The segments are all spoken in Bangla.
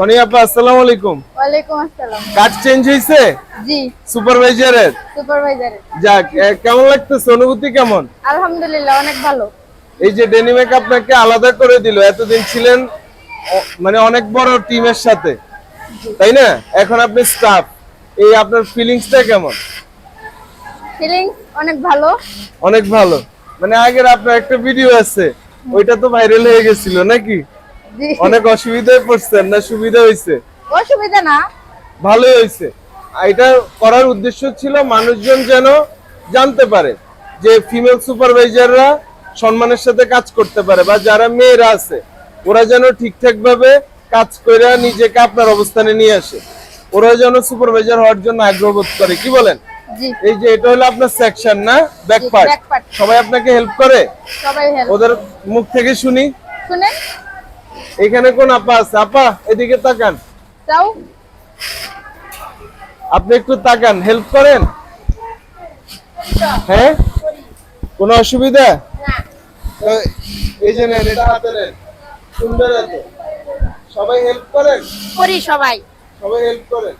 সনি আপা আসসালামু আলাইকুম। ওয়ালাইকুম আসসালাম। কাজ চেঞ্জ হয়েছে জি। সুপারভাইজারের সুপারভাইজার যাক কেমন লাগতেছে? অনুভূতি কেমন? আলহামদুলিল্লাহ অনেক ভালো। এই যে ডেনিমেক আপনাকে আলাদা করে দিল এতদিন ছিলেন মানে অনেক বড় টিমের সাথে। তাই না? এখন আপনি স্টাফ এই আপনার ফিলিংসটা কেমন? ফিলিংস অনেক ভালো। অনেক ভালো। মানে আগের আপনার একটা ভিডিও আছে ওইটা তো ভাইরাল হয়ে গেছিল নাকি? অনেক অসুবিধায় পড়ছেন না? সুবিধা হয়েছে অসুবিধা না। ভালোই হয়েছে এটা করার উদ্দেশ্য ছিল মানুষজন যেন জানতে পারে যে ফিমেল সুপারভাইজাররা সম্মানের সাথে কাজ করতে পারে বা যারা মেয়েরা আছে ওরা যেন ঠিকঠাক ভাবে কাজ করে নিজেকে আপনার অবস্থানে নিয়ে আসে। ওরা যেন সুপারভাইজার হওয়ার জন্য আগ্রহ বোধ করে। কি বলেন? এই যে এটা হলো আপনার সেকশন না? ব্যাক জি, পার্ট সবাই আপনাকে হেল্প করে? সবাই হেল্প ওদের মুখ থেকে শুনি। শুনেন। এখানে কোন আপা আছে? আপা এদিকে তাকান। চাও আপনি একটু তাকান হেল্প করেন। হ্যাঁ? কোনো অসুবিধা? এই যে নেন এটা হাতে নেন। সুন্দর সবাই হেল্প করেন? করি সবাই। সবাই হেল্প করেন।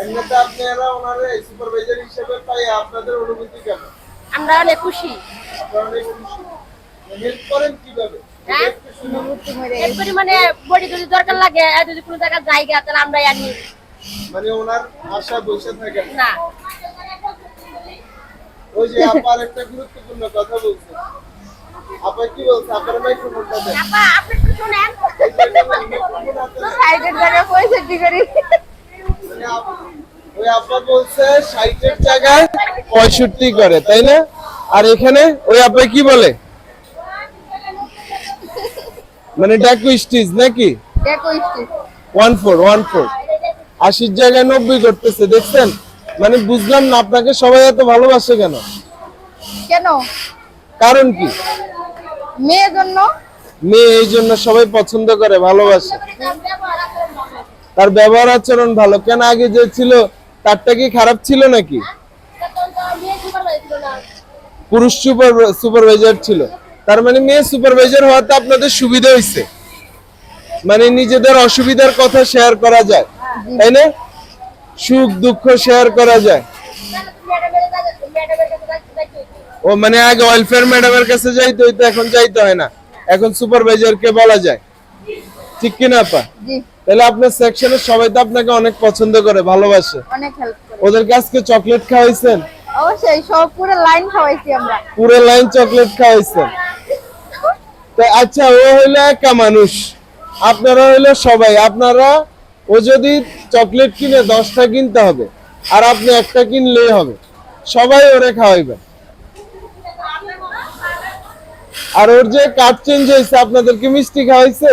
এমনিতে আপনারা ওনারে সুপারভাইজার হিসেবে পাই আপনাদের অনুভূতি কেমন? আমরা অনেক খুশি। আপনারা অনেক খুশি। হেল্প করেন কীভাবে? হ্যাঁ? মানে বডি যদি দরকার লাগে আর যদি কোনো জায়গায় জায়গা তাহলে আমরা আনি। মানে ওনার আশা বসে থাকেন না। ওই যে আপার একটা গুরুত্বপূর্ণ কথা বলছে। আপা কি বলছে? আপনার মাইক্রোফোনটা দেন। আপা আপনি একটু শুনেন। মাইক্রোফোন হাতে নেন। সাইডের জায়গায় পয়সা করি? মানে ওই আপা বলছে ষাটের জায়গায় পঁয়ষট্টি করে তাই না? আর এখানে ওই আপা কি বলে? মানে ডাকু স্টিজ নাকি? দেখো stitch. One four one four. আশির জায়গায় নব্বই করতেছে দেখছেন? মানে বুঝলাম না আপনাকে সবাই এত ভালোবাসে কেন? কেন? কারণ কি? মেয়ের জন্য? মেয়ে এই জন্য সবাই পছন্দ করে ভালোবাসে। তার ব্যবহার আচরণ ভালো। কেন আগে যে ছিল তারটা কি খারাপ ছিল নাকি? পুরুষ সুপার সুপারভাইজার ছিল। তার মানে মেয়ে সুপারভাইজার হওয়াতে আপনাদের সুবিধা হয়েছে মানে নিজেদের অসুবিধার কথা শেয়ার করা যায় তাই না? সুখ দুঃখ শেয়ার করা যায়। ও মানে আগে ওয়েলফেয়ার ম্যাডামের কাছে যাইতে হইতো এখন যাইতে হয় না। এখন সুপারভাইজারকে বলা যায়। ঠিক কিনা আপা? তাহলে আপনার সেকশনের সবাই তো আপনাকে অনেক পছন্দ করে ভালোবাসে। অনেক হেল্প করে। ওদেরকে আজকে চকলেট খাওয়াইছেন? অবশ্যই সব পুরো লাইন খাওয়াইছি আমরা। পুরো লাইন চকলেট খাওয়াইছেন। তো আচ্ছা ও হইল একা মানুষ। আপনারা হইল সবাই। আপনারা, ও যদি চকলেট কিনে দশটা কিনতে হবে, আর আপনি একটা কিনলেই হবে। সবাই ওরে খাওয়াইবেন। আর ওর যে কার্ড চেঞ্জ হয়েছে, আপনাদেরকে মিষ্টি খাওয়াইছে?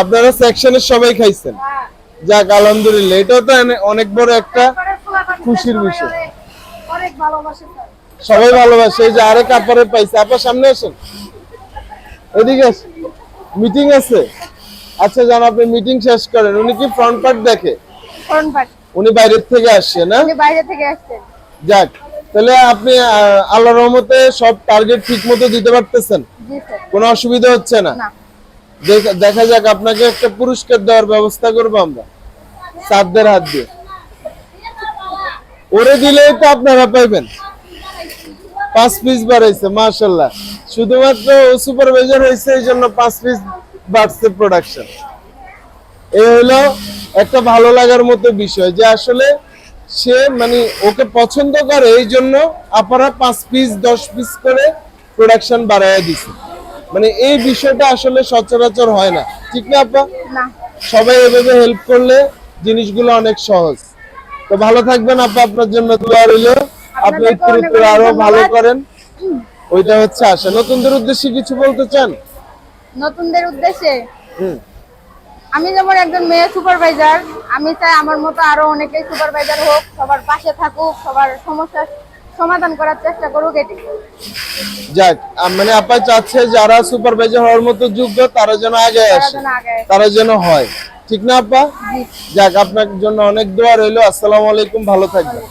আপনারা সেকশনের সবাই খাইছেন। যাক, আলহামদুলিল্লাহ, এটাও তো অনেক বড় একটা খুশির বিষয়। অনেক। সবাই ভালোবাসে এই যে আরেক আপারে পাইছে। আপা সামনে আসেন। এদিকে মিটিং আছে। আচ্ছা জান আপনি মিটিং শেষ করেন। উনি কি ফ্রন্ট পার্ট দেখে? কোন পার্ট? উনি বাইরের থেকে আসছে না? উনি বাইরে থেকে আসছেন যাক তাহলে আপনি আহ, আল্লাহর রহমতে সব টার্গেট ঠিক মতো দিতে পারতেছেন। কোনো অসুবিধা হচ্ছে না? দেখা- যাক আপনাকে একটা পুরস্কার দেওয়ার ব্যবস্থা করব আমরা। সাতদের হাত দিয়ে। ওরে দিলেই তো আপনারা পাইবেন। পাঁচ পিস বাড়াইছে মাশাল্লাহ শুধুমাত্র সুপারভাইজার হয়েছে এই জন্য পাঁচ পিস বাড়ছে প্রোডাকশন এই হলো একটা ভালো লাগার মতো বিষয় যে আসলে সে মানে ওকে পছন্দ করে এই জন্য আপনারা পাঁচ পিস দশ পিস করে প্রোডাকশন বাড়াইয়া দিছে। মানে এই বিষয়টা আসলে সচরাচর হয় না। ঠিক না আপা? সবাই এভাবে হেল্প করলে জিনিসগুলো অনেক সহজ। তো ভালো থাকবেন আপা আপনার জন্য দোয়া রইল। আপনি আরও ভালো। করেন। ওইটা হচ্ছে আশা। নতুনদের উদ্দেশ্যে কিছু বলতে চান? নতুনদের উদ্দেশ্যে? আমি যেমন একজন মেয়ে সুপারভাইজার আমি চাই আমার মতো আরও অনেকেই সুপারভাইজার হোক সবার পাশে থাকুক সবার সমস্যার সমাধান করার চেষ্টা করুক এটি। যাক মানে আপা চাচ্ছে যারা সুপারভাইজার হওয়ার মতো যোগ্য তারা যেন আগে আসে। যেন আগে আসে। তারা যেন হয়। ঠিক না আপা? যাক আপনার জন্য অনেক দোয়া রইল। আসসালামু আলাইকুম ভালো থাকবেন।